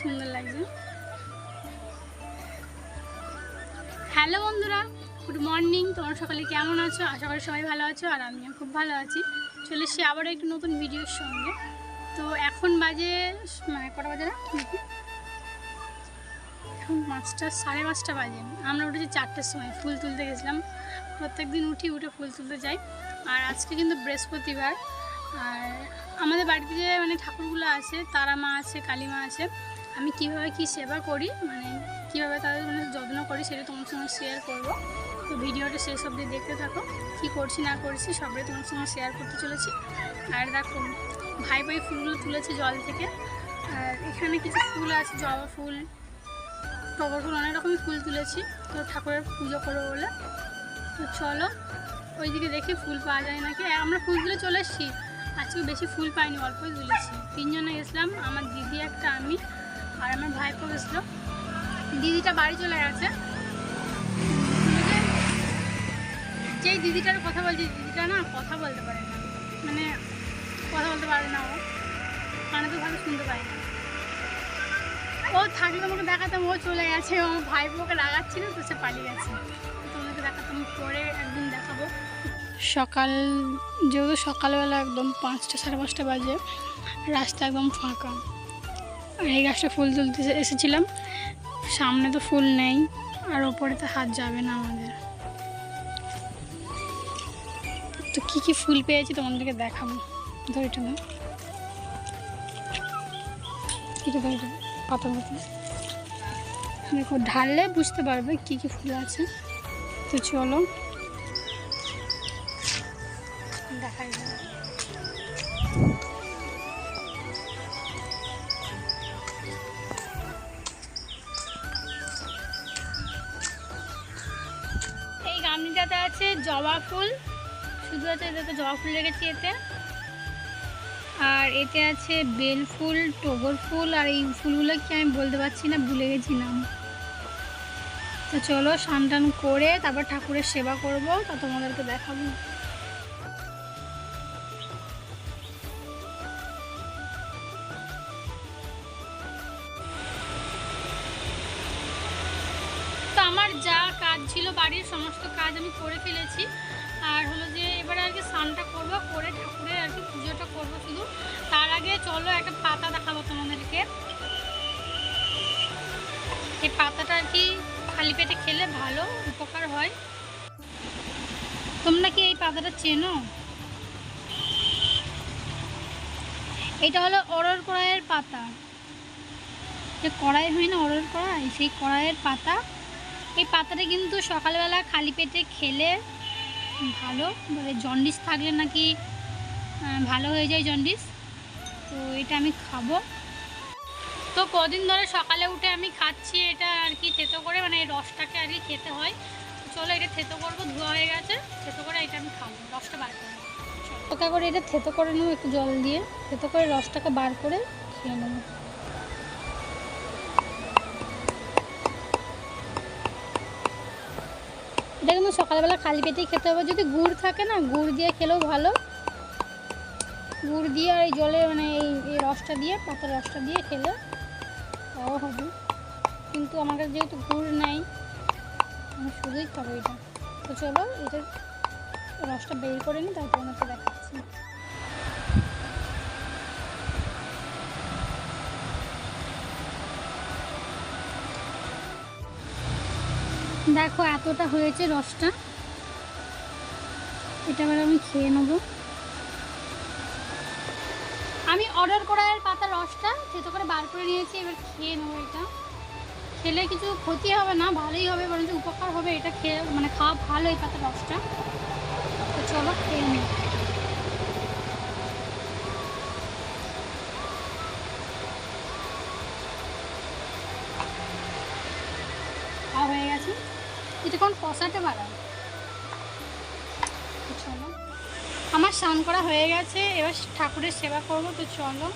সুন্দর লাগছে। হ্যালো বন্ধুরা, গুড মর্নিং। তোমরা সকালে কেমন আছো? আশা করি সবাই ভালো আছো আর আমিও খুব ভালো আছি। চলে এসেছি আবারও একটু নতুন ভিডিওর সঙ্গে। তো এখন বাজে মানে কটা বাজে না? এখন পাঁচটা, সাড়ে পাঁচটা বাজে। আমরা উঠেছি চারটের সময়, ফুল তুলতে গেছিলাম। প্রত্যেক দিন উঠি, উঠে ফুল তুলতে যাই। আর আজকে কিন্তু বৃহস্পতিবার। আর আমাদের বাড়িতে যে মানে ঠাকুরগুলো আছে তারা মা আছে কালী মা আছে আমি কীভাবে কি সেবা করি মানে কীভাবে তাদের মানে যত্ন করি সেটা তোমার সঙ্গে শেয়ার করব। তো ভিডিওটা শেষ অবধি দেখতে থাকো, কি করছি না করছি সবটাই তোমার সঙ্গে শেয়ার করতে চলেছি। আর দেখো, ভাই ভাই ফুলগুলো তুলেছে জল থেকে। আর এখানে কিছু ফুল আছে, জবা ফুল, টগর ফুল, অনেক রকমের ফুল তুলেছি। তো ঠাকুরের পুজো করব বলে। তো চলো, ওইদিকে দেখি ফুল পাওয়া যায় নাকি। আমরা ফুল তুলে চলে এসেছি। আজকে বেশি ফুল পাইনি, অল্পই তুলেছি। তিনজনে গেছিলাম, আমার দিদি একটা, আমি। আর আমার ভাইপো গেছিল। দিদিটা বাড়ি চলে গেছে। যেই দিদিটার কথা বলছি, দিদিটা না কথা বলতে পারে না। মানে কথা বলতে পারে না ও। কানে তো ভালো শুনতে পায় না। ও থাকলে তোমাকে দেখাতাম, ও চলে গেছে। ও ভাই বোকে রাগাচ্ছিল, তো সে পালিয়ে গেছে। তোমাকে দেখাতাম, পরে একদিন দেখাবো। সকাল, যেহেতু সকালবেলা একদম পাঁচটা সাড়ে পাঁচটা বাজে, রাস্তা একদম ফাঁকা। এই গাছটা ফুল তুলতে এসেছিলাম। সামনে তো ফুল নেই, আর ওপরে তো হাত যাবে না আমাদের। তো কী কী ফুল পেয়েছি তোমাদেরকে দেখাবো। ধরিটা না পাতা দেখো ঢাললে বুঝতে পারবে কী কী ফুল আছে। তো চলো। আছে জবা ফুল। শুধু আছে এটাতে জবা ফুল রেখেছি এতে। আর এতে আছে বেল ফুল, টগর ফুল, আর এই ফুলগুলো কি আমি বলতে পারছি না, ভুলে গেছিলাম। তো চলো স্নান টান করে তারপর ঠাকুরের সেবা করব, তা তোমাদেরকে দেখাবো। সমস্ত কাজ আমি করে ফেলেছি। আর হলো যে এবারে আর কি স্নানটা করব, করে ঠাকুরের আর কি পুজোটা করব শুধু। তার আগে চলো একটা পাতা দেখাবো তোমাদেরকে। এই পাতাটা আর কি খালি পেটে খেলে ভালো উপকার হয়। তোমরা কি এই পাতাটা চেনো? এটা হলো অরর কড়াইয়ের পাতা। যে কড়াই হয় না অরর কড়াই? সেই কড়াইয়ের পাতা। এই পাতাটা কিন্তু সকালবেলা খালি পেটে খেলে ভালো মানে জন্ডিস থাকলে নাকি ভালো হয়ে যায় জন্ডিস। তো এটা আমি খাব। তো কদিন ধরে সকালে উঠে আমি খাচ্ছি এটা আর কি থেতো করে মানে এই রসটাকে আর কি খেতে হয়। চলো এটা থেতো করব, ধোয়া হয়ে গেছে, থেতো করে এটা আমি খাব, রসটা বার করব ওকে করে এটা থেতো করে নেব একটু জল দিয়ে, থেতো করে রসটাকে বার করে খেয়ে নেব। এটা কিন্তু সকালবেলা খালি পেটেই খেতে হবে। যদি গুড় থাকে না, গুড় দিয়ে খেলেও ভালো। গুড় দিয়ে আর এই জলে মানে এই এই রসটা দিয়ে, পাতার রসটা দিয়ে খেলে তাও হবে। কিন্তু আমার কাছে যেহেতু গুড় নাই, আমি শুধুই খাব এটা। তো চলো এটা রসটা বের করে নিই তারপর আমাকে দেখাচ্ছি। দেখো, এতটা হয়েছে রসটা। এটা এবার আমি খেয়ে নেব। আমি অর্ডার করা এর পাতা রসটা থেতো করে বার করে নিয়েছি, এবার খেয়ে নেব এটা। খেলে কিছু ক্ষতি হবে না, ভালোই হবে, বরঞ্চ উপকার হবে, এটা খেয়ে মানে খাওয়া ভালো এই পাতা রসটা। তো চলো, খেয়ে নিই খাওয়া হয়ে গেছে এটা কোন কষাতে বাড়ায় চলো। আমার স্নান করা হয়ে গেছে, এবার ঠাকুরের সেবা করব, তো চলো।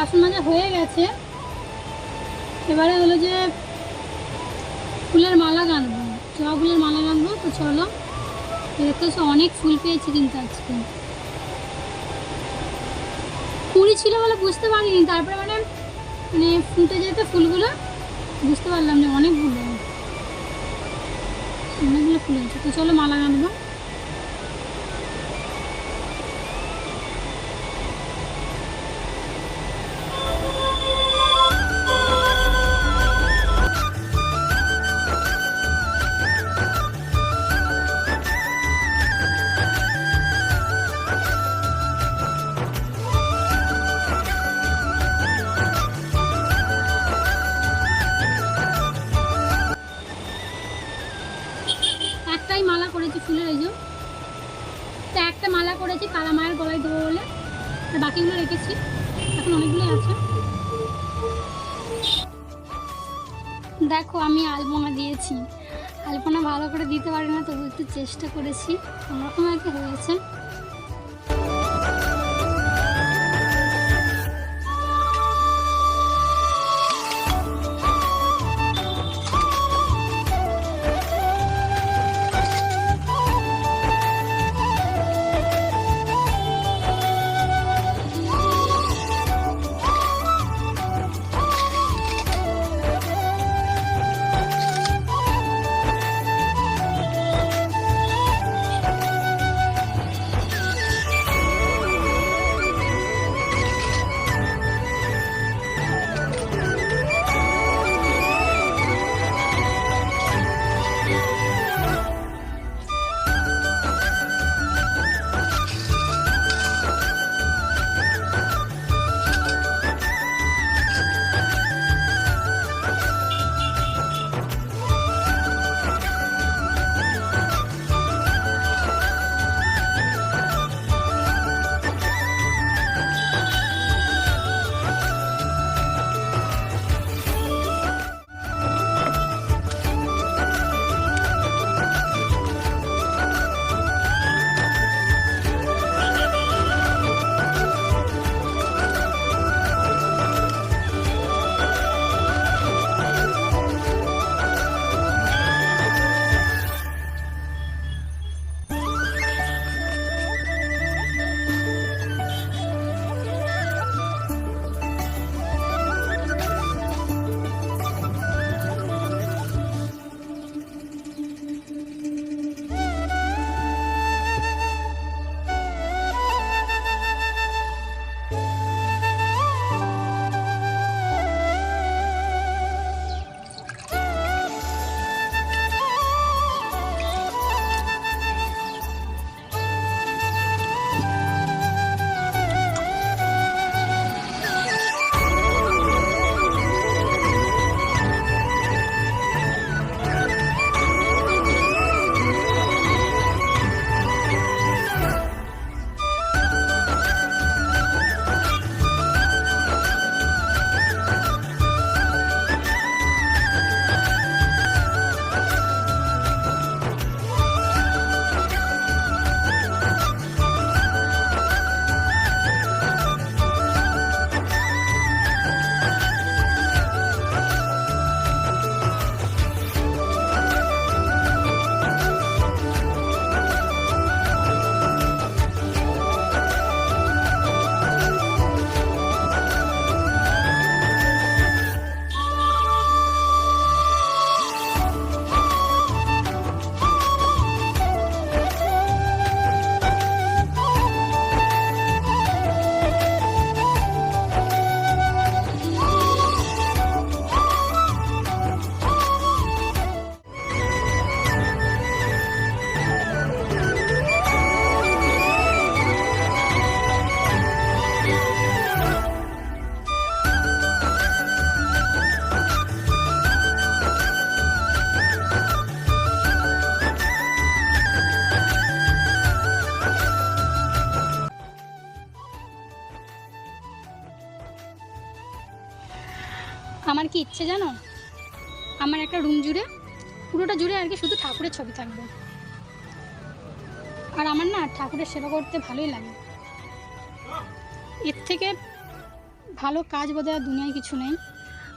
বাসন মাজা হয়ে গেছে। এবারে হলো যে ফুলের মালা গাঁথবো জবা ফুলের মালা গাঁথবো তো চলো। দেখতে অনেক ফুল পেয়েছি কিন্তু আজকে। কুড়ি ছিল বলে বুঝতে পারিনি। তারপরে মানে মানে ফুটে যেতে ফুলগুলো, বুঝতে পারলাম যে অনেকগুলো অনেকগুলো ফুল হয়েছে। তো চলো মালা গাঁথবো রেখেছি এখন অনেকগুলোই আছে। দেখো, আমি আলপনা দিয়েছি। আলপনা ভালো করে দিতে পারি না তবু একটু চেষ্টা করেছি। কোনোরকম কি হয়েছে। কি ইচ্ছে জানো? আমার একটা রুম জুড়ে পুরোটা জুড়ে আর কি শুধু ঠাকুরের ছবি থাকবে। আর আমার না ঠাকুরের সেবা করতে ভালোই লাগে। এর থেকে ভালো কাজ বোধহয় আর দুনিয়ায় কিছু নেই।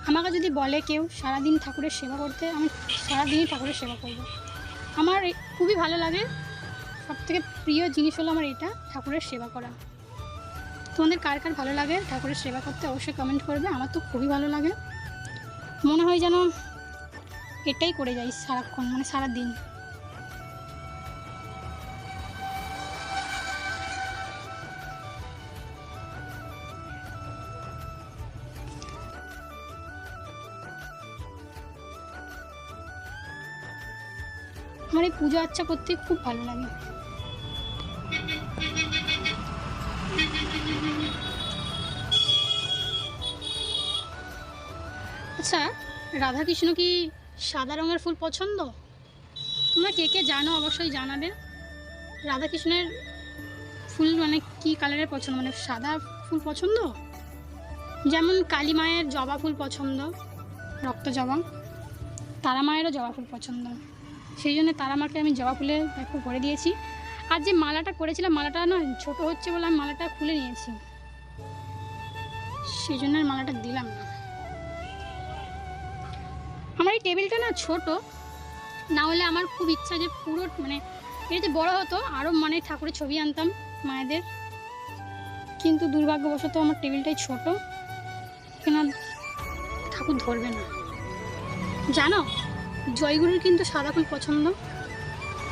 আমাকে যদি বলে কেউ সারাদিন ঠাকুরের সেবা করতে, আমি সারাদিনই ঠাকুরের সেবা করব। আমার খুবই ভালো লাগে। সব থেকে প্রিয় জিনিস হলো আমার এটা, ঠাকুরের সেবা করা। তোমাদের কার কার ভালো লাগে ঠাকুরের সেবা করতে অবশ্যই কমেন্ট করবে, আমার তো খুবই ভালো লাগে। মনে হয় যেন এটাই করে যাই সারাক্ষণ মানে সারাদিন। আমার এই পুজো আর্চা করতে খুব ভালো লাগে। আচ্ছা রাধাকৃষ্ণ কি সাদা রঙের ফুল পছন্দ? তোমরা কে কে জানো? অবশ্যই জানাবে। রাধাকৃষ্ণের ফুল মানে কি কালারের পছন্দ? মানে সাদা ফুল পছন্দ? যেমন কালী মায়ের জবা ফুল পছন্দ, রক্ত জবা। তারা মায়েরও জবা ফুল পছন্দ। সেই জন্য তারা মাকে আমি জবা ফুলে দেখো করে দিয়েছি। আর যে মালাটা করেছিলাম, মালাটা না ছোট হচ্ছে বলে আমি মালাটা খুলে নিয়েছি। সেই জন্য মালাটা দিলাম না। আমার এই টেবিলটা না ছোট, না হলে আমার খুব ইচ্ছা যে পুরো মানে এটা যে বড় হতো আরও মানে ঠাকুরের ছবি আনতাম মায়েদের। কিন্তু দুর্ভাগ্যবশত আমার টেবিলটাই ছোট আর ঠাকুর ধরবে না। জানো, জয়গুরুর কিন্তু সাদা ফুল পছন্দ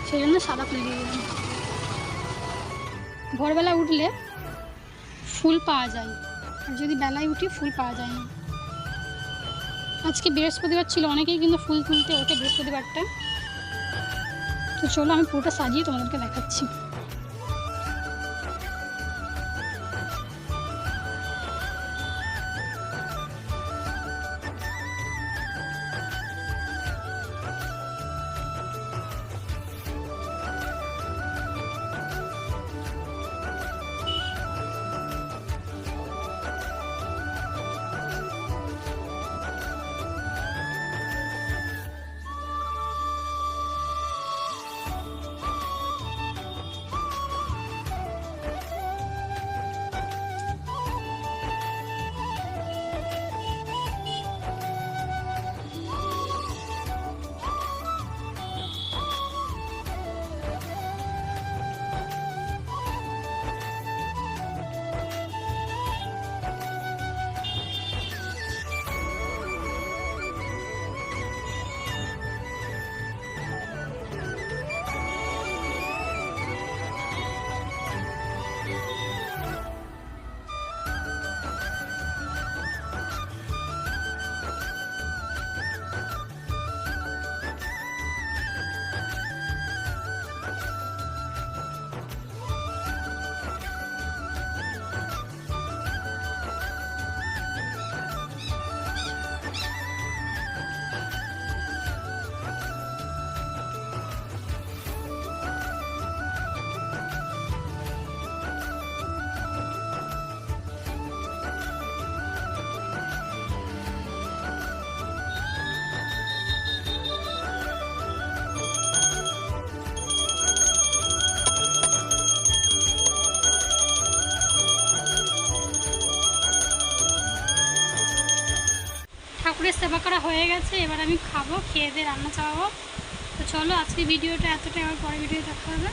সেই জন্য সাদা ফুল দিয়ে দিলাম। ভোরবেলা উঠলে ফুল পাওয়া যায়, আর যদি বেলায় উঠি ফুল পাওয়া যায় না। আজকে বৃহস্পতিবার ছিল, অনেকেই কিন্তু ফুল তুলতে ওঠে বৃহস্পতিবারটা। তো চলো আমি পুরোটা সাজিয়ে তোমাদেরকে দেখাচ্ছি। সেবা করা হয়ে গেছে, এবার আমি খাব, খেয়ে দিয়ে রান্না চাওয়াবো তো চলো আজকে ভিডিওটা এতটাই আমার পরে ভিডিও দেখা হবে।